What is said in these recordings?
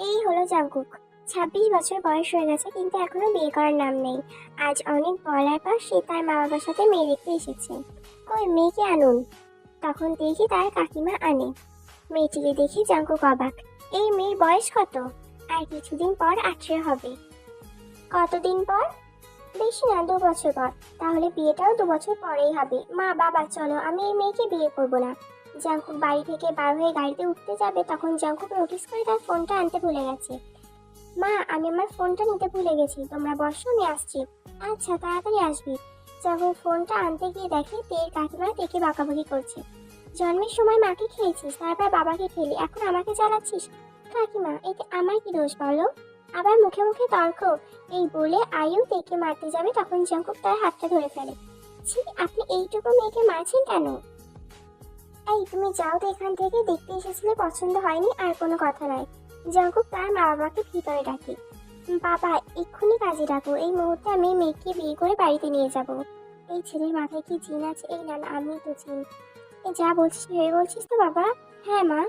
এই হলো জাঙ্কুক। ছাব্বিশ বছর বয়স হয়ে গেছে, কিন্তু এখনও বিয়ে করার নাম নেই। আজ অনেক বলার পর সে তার মা বাবার সাথে মেয়ে দেখতে এসেছে। ওই মেয়েকে আনুন। তখন দেখি তার কাকিমা আনে। মেয়েটিকে দেখি জাঙ্কুক অবাক। এই মেয়ের বয়স কত? আর কিছুদিন পর আঠেরো হবে। কতদিন পর? বেশি না, দু বছর পর। তাহলে বিয়েটাও দু বছর পরেই হবে। মা বাবা চলো, আমি এই মেয়েকে বিয়ে করব না। জাঙ্কুক বাড়ি থেকে বার হয়ে গাড়িতে উঠতে যাবে, তখন জাঙ্কুক নোটিস করে তার ফোনটা আনতে ভুলে গেছে। মা, আমি আমার ফোনটা নিতে ভুলে গেছি, তোমরা বসো, আমি আসছি। আচ্ছা তাড়াতাড়ি আসবি। জাঙ্কুক ফোনটা আনতে গিয়ে দেখে তের কাকিমা তেকে বাঁকাবাকি করছে। জন্মের সময় মাকে খেয়েছিস, তারপর বাবাকে খেলি, এখন আমাকে জ্বালাচ্ছিস? কাকিমা, এতে আমার কি দোষ বলো? আবার মুখে মুখে তর্ক। এই বলে আয়ু তেকে মারতে যাবে, তখন জাঙ্কুক তার হাতটা ধরে ফেলে। ছি, আপনি এইটুকু মেয়েকে মারছেন কেন? এই তুমি যাও তো এখান থেকে, দেখতে এসেছিলে পছন্দ হয়নি, আর কোনো কথা নয় জাঙ্কুক তার মা বাবাকে ভিতরে ডাকে। বাবা, এক্ষুনি কাজে ডাকো, এই মুহূর্তে আমি মেয়েকে বিয়ে করে বাড়িতে নিয়ে যাব। এই ছেলের মাথায় কি জিন আছে? এই না না, আমি তো জিন। যা বলছিস, ভেবে বলছিস তো বাবা? হ্যাঁ মা।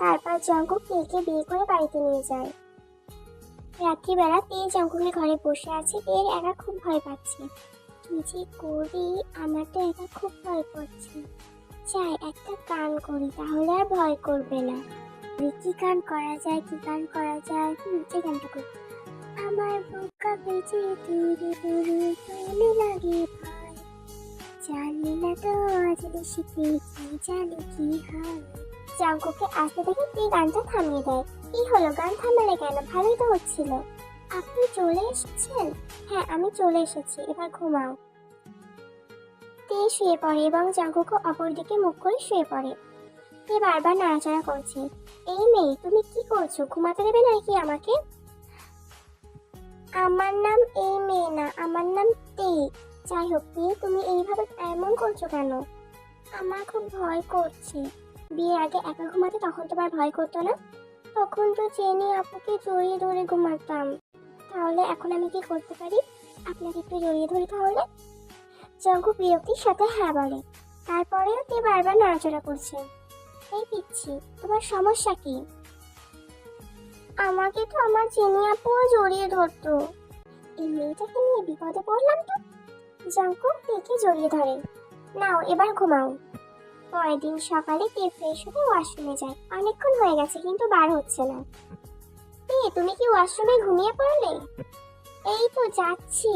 তারপর জাঙ্কুক মেয়েকে বিয়ে করে বাড়িতে নিয়ে যায়। রাত্রিবেলা তে জঙ্গলের ঘরে বসে আছে, এর একা খুব ভয় পাচ্ছে। কি যে করি আমার তো একা খুব ভয় করছে চাই একটা গান করি, তাহলে ভয় করবে না। এই কি গান করা যায়, কি গান করা যায়? যে গানটা করি। আমার বুকা বেজে দূরে দূরে প্রেমে লাগে ভয় জানি না তো আজ বেশিতে কি জানি কি হয়। জাঙ্কুকে আসতে দেখে তে গানটা থামিয়ে দেয়? কি হলো, গান থামালে কেন? ভালোই তো হচ্ছিল। আপনি চলে এসেছেন? হ্যাঁ আমি চলে এসেছি, এবার ঘুমাও। তে শুয়ে পড়ে এবং জাঙ্কুকও অপর দিকে মুখ করে শুয়ে পড়ে। তে বারবার নাড়াচাড়া করছে। এই মেয়ে, তুমি কি করছ? ঘুমাতে দেবে নাকি আমাকে? আমার নাম এই মেয়ে না, আমার নাম তে। যাই হোক, তে, তুমি এইভাবে এমন করছ কেন? আমার খুব ভয় করছে। বিয়ের আগে একা ঘুমাতে তখন তোমার ভয় করতো না? তখন তো চেনি আপুকে জড়িয়ে ধরে ঘুমাতাম। তাহলে এখন আমি কি করতে পারি? আপনাকে একটু জড়িয়ে ধরি তাহলে? জঙ্কু বিরক্তির সাথে হ্যাঁ বলে। তারপরেও তে বারবার নড়াচড়া করছে। এই পিচ্ছি, তোমার সমস্যা কি? আমাকে তো আমার চেনি আপুও জড়িয়ে ধরতো। এই মেয়েটাকে নিয়ে বিপদে পড়লাম তো? জঙ্কু তেকে জড়িয়ে ধরে। নাও, এবার ঘুমাও। পরের দিন সকালে তে ফ্রেশ হতে ওয়াশরুমে যায়। অনেকক্ষণ হয়ে গেছে, কিন্তু বার হচ্ছে না। তে তুমি কি ওয়াশরুমে ঘুমিয়ে পড়লে? এই তো, যাচ্ছি।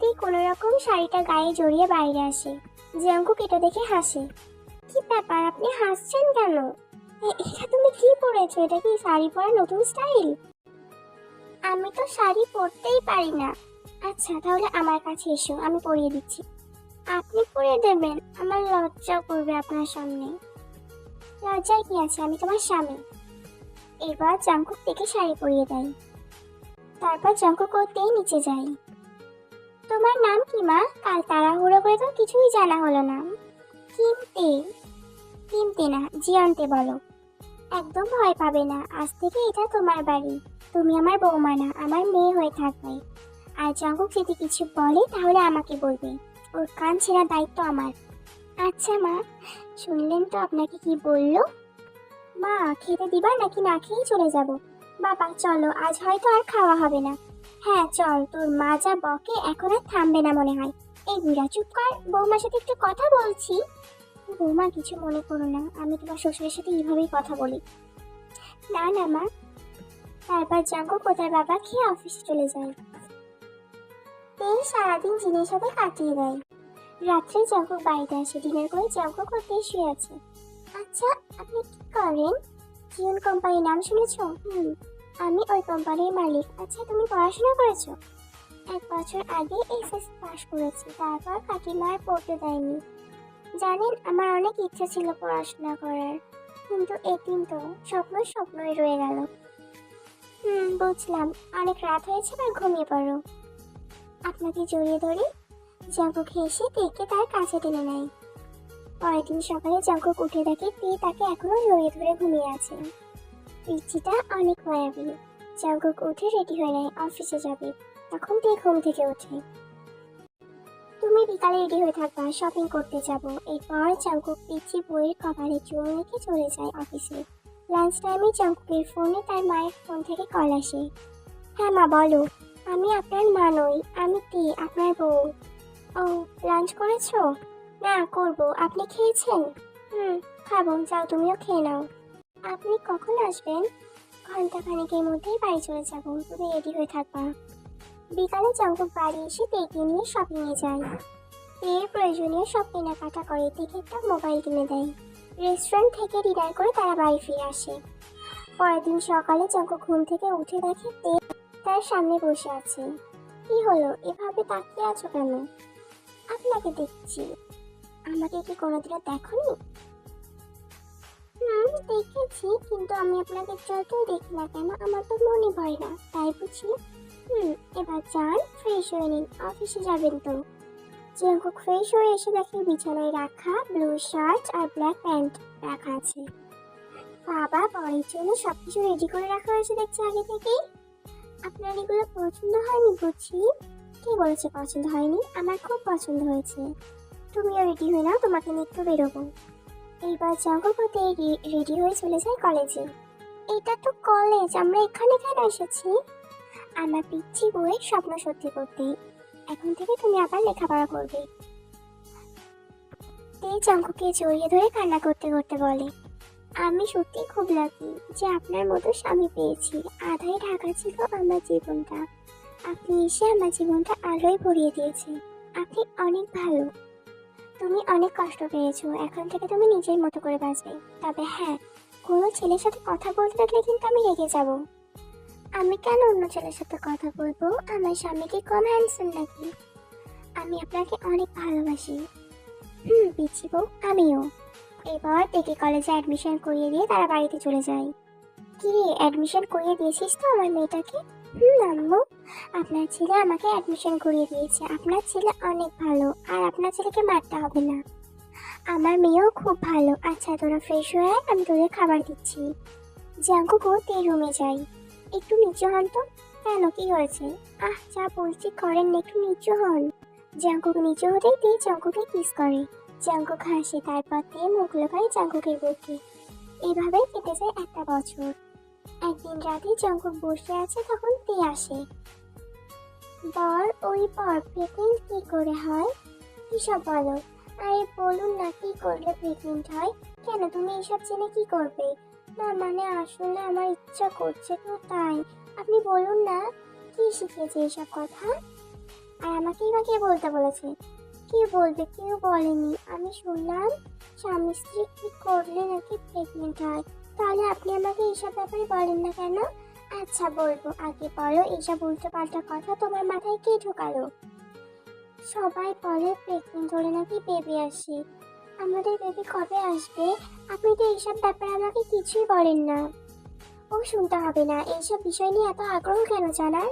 তে কোনো রকম শাড়িটা গায়ে জড়িয়ে বাইরে আসে। জিয়াঙ্কুক এটা দেখে হাসে। কি ব্যাপার, আপনি হাসছেন কেন? এটা তুমি কি পরেছো? এটা কি শাড়ি পরার নতুন স্টাইল? আমি তো শাড়ি পরতেই পারি না। আচ্ছা তাহলে আমার কাছে এসো, আমি পরিয়ে দিচ্ছি। আপনি পরিয়ে দেবেন, আমার লজ্জা করবে আপনার সামনে। লজ্জায় কি আছে? আমি তোমার স্বামী। এবার জাঙ্কুক থেকে শাড়ি পরিয়ে দেয়। তারপর জাঙ্কুক করতেই নিচে যাই তোমার নাম কি, মা? কাল তাড়াহুড়ো করে তো কিছুই জানা হলো না। কিমতে কিমতে না, জিয়ন্তে বলো। একদম ভয় পাবে না। আজ থেকে এটা তোমার বাড়ি। তুমি আমার বৌমা না, আমার মেয়ে হয়ে থাকবে। আর জাঙ্কুক যদি কিছু বলে, তাহলে আমাকে বলবে। ওর কান ছেঁড়ার দায়িত্ব আমার। আচ্ছা মা, শুনলেন তো আপনাকে কি বলল? মা, খেতে দিবা নাকি না খেয়েই চলে যাব? বাবা, চলো, আজ হয়তো আর খাওয়া হবে না। হ্যাঁ চল, তোর মা যা বকে, এখন আর থামবে না মনে হয়। এই বুড়া, চুপ কর, বৌমার সাথে একটু কথা বলছি। বৌমা, কিছু মনে করো না, আমি তোমার শ্বশুরের সাথে এইভাবেই কথা বলি। না না, মা। তারপর জাঙ্গো কোথায় বাবা? খেয়ে অফিসে চলে যায়। তেল সারাদিন জিনের সাথে কাটিয়ে দেয়। রাত্রে জাঙ্কুক বাড়িতে আসে, ডিনার করে জাঙ্কুক করতে শুয়ে আছে। আচ্ছা আপনি কি করেন? জিওন কোম্পানির নাম শুনেছো? হুম। আমি ওই কোম্পানির মালিক। আচ্ছা তুমি পড়াশোনা করেছ? এক বছর আগে এসএস পাস করেছি, তারপর কাকিমা আর পড়তে দেয়নি। জানেন, আমার অনেক ইচ্ছা ছিল পড়াশোনা করার, কিন্তু এদিন তো স্বপ্ন স্বপ্নই রয়ে গেল। হুম, বুঝলাম। অনেক রাত হয়েছে, এবার ঘুমিয়ে পড়ো। আপনাকে জড়িয়ে ধরে জাঙ্কুক হেসে তেকে তার কাছে টেনে নেয়। পরের দিন সকালে জাঙ্কুক উঠে দেখে তে তাকে এখনও জড়িয়ে ধরে ঘুমিয়ে আছে। পিচিটা অনেক মায়াবী জাঙ্কুক উঠে রেডি হয়ে নেয় অফিসে যাবে। তখন তে ঘুম থেকে ওঠে। তুমি বিকালে রেডি হয়ে থাকবা শপিং করতে যাব। এরপর জাঙ্কুক পিচি বইয়ের কপালে চুমু রেখে চলে যায় অফিসে লাঞ্চ টাইমে জাঙ্কুকের ফোনে তার মায়ের ফোন থেকে কল আসে। হ্যাঁ মা, বলো। আমি আপনার মা নই, আমি তে আপনার বউ? ও লাঞ্চ করেছ? না, করব। আপনি খেয়েছেন? হুম, খাব। যাও, তুমিও খেয়ে নাও। আপনি কখন আসবেন? ঘণ্টা খানিকের মধ্যেই বাড়ি চলে যাব। তুমি রেডি হয়ে থাকবা। বিকালে জাঙ্কুক বাড়ি এসে তেকে নিয়ে শপিংয়ে যায়। তের প্রয়োজনীয় সব কেনাকাটা করে একটা মোবাইল কিনে দেয়। রেস্টুরেন্ট থেকে ডিনার করে তারা বাড়ি ফিরে আসে। পরের দিন সকালে জাঙ্কুক ঘুম থেকে উঠে দেখে তে তার সামনে বসে আছে। কি হলো? এভাবে তাকিয়ে আছো কেন? আপনাকে দেখছি। আমাকে কি কোনোদিনও দেখনি? হুম, দেখেছি, কিন্তু আমি আপনাকে যতই দেখি না কেন, আমার তো মনে ভয় না। তাই বুঝি? হুম, এবার যান ফ্রেশ হয়ে নিন। অফিসে যাবেন তো। জঙ্কুক ফ্রেশ হয়ে এসে দেখে বিছানায় রাখা ব্লু শার্ট আর ব্ল্যাক প্যান্ট রাখা আছে। বাবা পরের জন্য সবকিছু রেডি করে রাখা হয়েছে দেখছি আগে থেকেই। আপনার এগুলো পছন্দ হয়নি বুঝি? কে বলেছে পছন্দ হয়নি? আমার খুব পছন্দ হয়েছে। তুমিও রেডি হয়ে নাও, তোমাকে নিয়ে একটু বেরোবো। এইবার জগপতি রেডি হয়ে চলে যায় কলেজে। এটা তো কলেজ, আমরা এখানে কেন এসেছি? আমার পিচ্ছি বইয়ের স্বপ্ন সত্যি করতে। এখন থেকে তুমি আবার লেখাপড়া করবে। তে জঙ্কুকে জড়িয়ে ধরে কান্না করতে করতে বলে, আমি সত্যি খুব লাকি যে আপনার মতো স্বামী পেয়েছি। আধাই ঢাকা ছিল আমার জীবনটা। আপনি এসে আমার জীবনটা আলোয় ভরিয়ে দিয়েছেন। আপনি অনেক ভালো। তুমি অনেক কষ্ট পেয়েছ। এখন থেকে তুমি নিজের মতো করে বাঁচবে। তবে হ্যাঁ কোনো ছেলের সাথে কথা বলতে থাকলে কিন্তু আমি রেগে যাব। আমি কেন অন্য ছেলের সাথে কথা বলব? আমার স্বামী কি কম হ্যান্ডসাম নাকি আমি আপনাকে অনেক ভালোবাসি। হুম, পিচ্ছি বউ, আমিও। এবার দেখে কলেজে অ্যাডমিশন করিয়ে দিয়ে তারা বাড়িতে চলে যায়। কি রে অ্যাডমিশন করিয়ে দিয়েছিস তো আমার মেয়েটাকে? হুম, আম্মু। আপনার ছেলে আমাকে অ্যাডমিশন করিয়ে দিয়েছে। আপনার ছেলে অনেক ভালো, আর আপনার ছেলেকে মারতে হবে না। আমার মেয়েও খুব ভালো। আচ্ছা তোরা ফ্রেশ হয়ে আমি তোদের খাবার দিচ্ছি। জাঙ্কু গো তে রুমে যাই একটু নিচু হন তো। কেন, কি হয়েছে? আহ, যা বলছি করেন একটু নিচু হন। জাঙ্কুক নিচু হতেই তে জাঙ্কুকে কিস করে। জাঙ্কুক হাসে, তারপর তে মুখ লোকায় জাঙ্কুকের বুকে। এইভাবে কেটে যায় একটা বছর। একদিন রাতে জাঙ্কুক বসে আছে, তখন তে আসে। বর ওই পর প্রেগনেন্ট কি করে হয়? কিসব বলো? আরে বলুন না, কি করলে প্রেগনেন্ট হয়? কেন তুমি এসব জেনে কি করবে? না মানে আসলে আমার ইচ্ছা করছে তো তাই। আপনি বলুন না, কি শিখিয়েছে এসব কথা? আর আমাকেই বা কে বলতে বলেছে? কে বলবে কেউ বলেনি। আমি শুনলাম, স্বামী স্ত্রী কি করলে নাকি প্রেগনেন্ট হয়? তাহলে আপনি আমাকে এইসব ব্যাপারে বলেন না কেন? আচ্ছা বলব, আগে বলো, এইসব উল্টো পাল্টা কথা তোমার মাথায় কে ঢোকালো? সবাই বলে প্রেগনেন্ট হলে নাকি বেবি আসে? আমাদের বেবি কবে আসবে? আপনি তো এইসব ব্যাপারে আমাকে কিছুই বলেন না। ও, শুনতে হবে না, এইসব বিষয় নিয়ে এত আগ্রহ কেন জানার?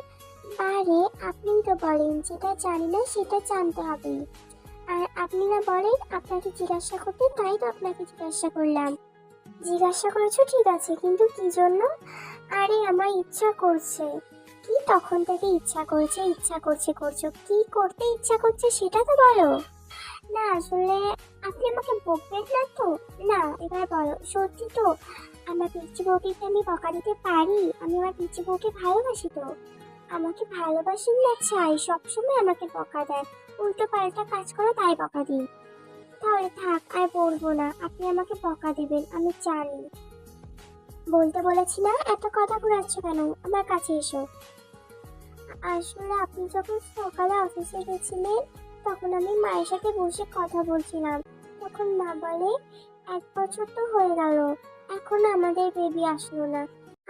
আরে আপনি তো বলেন, যেটা জানি না সেটা জানতে হবে। আর আপনি না বলেন, আপনাকে জিজ্ঞাসা করতে, তাই তো আপনাকে জিজ্ঞাসা করলাম। জিজ্ঞাসা করেছ ঠিক আছে, কিন্তু কি জন্য? আরে, আমার ইচ্ছা করছে। কি তখন থেকে ইচ্ছা করছে ইচ্ছা করছে, করছ? কি করতে ইচ্ছা করছে সেটা তো বলো। না, আসলে আপনি আমাকে বকবেন না তো? না, এবার বলো, সত্যি তো আমার পিচ্ছি বউকে আমি বকা দিতে পারি? আমি আমার পিচ্ছি বউকে ভালোবাসি তো? আমাকে ভালোবাসেন না চাই সবসময় আমাকে বকা দেয়। উল্টো পাল্টা কাজ করে, তাই বকা দিই। তাহলে থাক, আর বলব না, আপনি আমাকে বকা দিবেন, আমি জানি। বলতে বলেছি না এত কথা ঘুরাচ্ছ কেন? আমার কাছে এসো। আসলে আপনি যখন সকালে অফিসে গেছিলেন, তখন আমি মায়ের সাথে বসে কথা বলছিলাম। তখন মা বলে, এক বছর তো হয়ে গেল, এখন আমাদের বেবি আসলো না।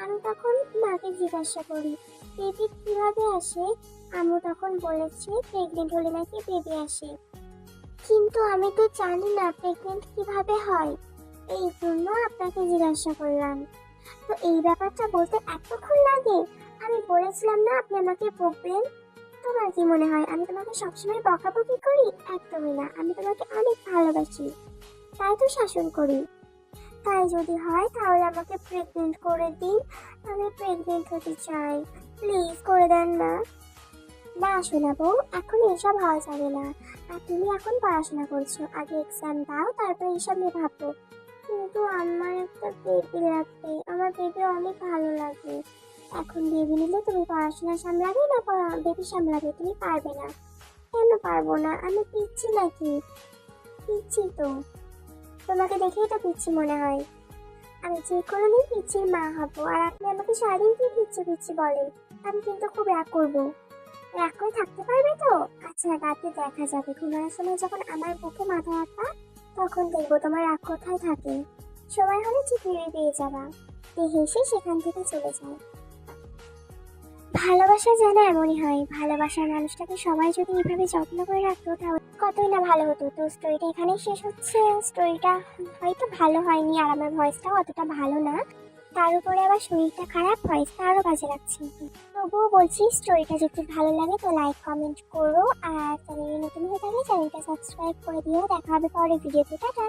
আমি তখন মাকে জিজ্ঞাসা করি বেবি কীভাবে আসে? আম্মু তখন বলেছে প্রেগনেন্ট হলে নাকি বেবি আসে। কিন্তু আমি তো জানি না প্রেগনেন্ট কীভাবে হয়। এই জন্য আপনাকে জিজ্ঞাসা করলাম। তো এই ব্যাপারটা বলতে এতক্ষণ লাগে? আমি বলেছিলাম না আপনি আমাকে বকবেন। তোমার কি মনে হয়, আমি তোমাকে সবসময় বকাবকি করি? একদমই না, আমি তোমাকে অনেক ভালোবাসি। তাই তো শাসন করি। তাই যদি হয়, তাহলে আমাকে প্রেগনেন্ট করে দিন। আমি প্রেগনেন্ট হতে চাই। প্লিজ করে দেন না। না শোনাবো, এখন এসব হওয়া যাবে না। আর তুমি এখন পড়াশোনা করছ, আগে এক্সাম দাও, তারপর এইসব নিয়ে ভাববো কিন্তু আমার একটা বেবি লাগবে। আমার বেবি অনেক ভালো লাগে। এখন বেবি নিলে তুমি পড়াশোনা সামলাবে না বেবি সামলাবে, তুমি পারবে না। কেন পারব না? আমি পিচ্ছি নাকি? পিচ্ছি তো। তোমাকে দেখেই তো পিচ্ছি মনে হয়। আমি যে কোনো দিন পিচ্ছির মা হব, আর আপনি আমাকে সারাদিন কি পিচ্ছি পিচ্ছি বলেন? আমি কিন্তু খুব রাগ করব। রাগ করে থাকতে পারবে তো? আচ্ছা রাতে দেখা যাবে। ঘুমানোর সময় যখন আমার বুকে মাথা রাখবা তখন দেখব তোমার রাগ কোথায় থাকে। সময় হলে ঠিক মেরে পেয়ে যাবা। তে হেসে সেখান থেকে চলে যায়। ভালোবাসা যেন এমনই হয়, ভালোবাসার মানুষটাকে সবাই যদি এভাবে যত্ন করে রাখতো তাহলে কতই না ভালো হতো। তো স্টোরিটা এখানেই শেষ হচ্ছে। স্টোরিটা হয়তো ভালো হয়নি আর আমার ভয়েসটাও অতটা ভালো না। তার উপরে আবার শরীরটা খারাপ ভয়েসটা আরও বাজে লাগছে। তবুও বলছি স্টোরিটা যদি ভালো লাগে তো লাইক কমেন্ট করো। আর চ্যানেলে নতুন হয়ে থাকলে চ্যানেলটা সাবস্ক্রাইব করে দিও। দেখা হবে পরের ভিডিওতে টাটা!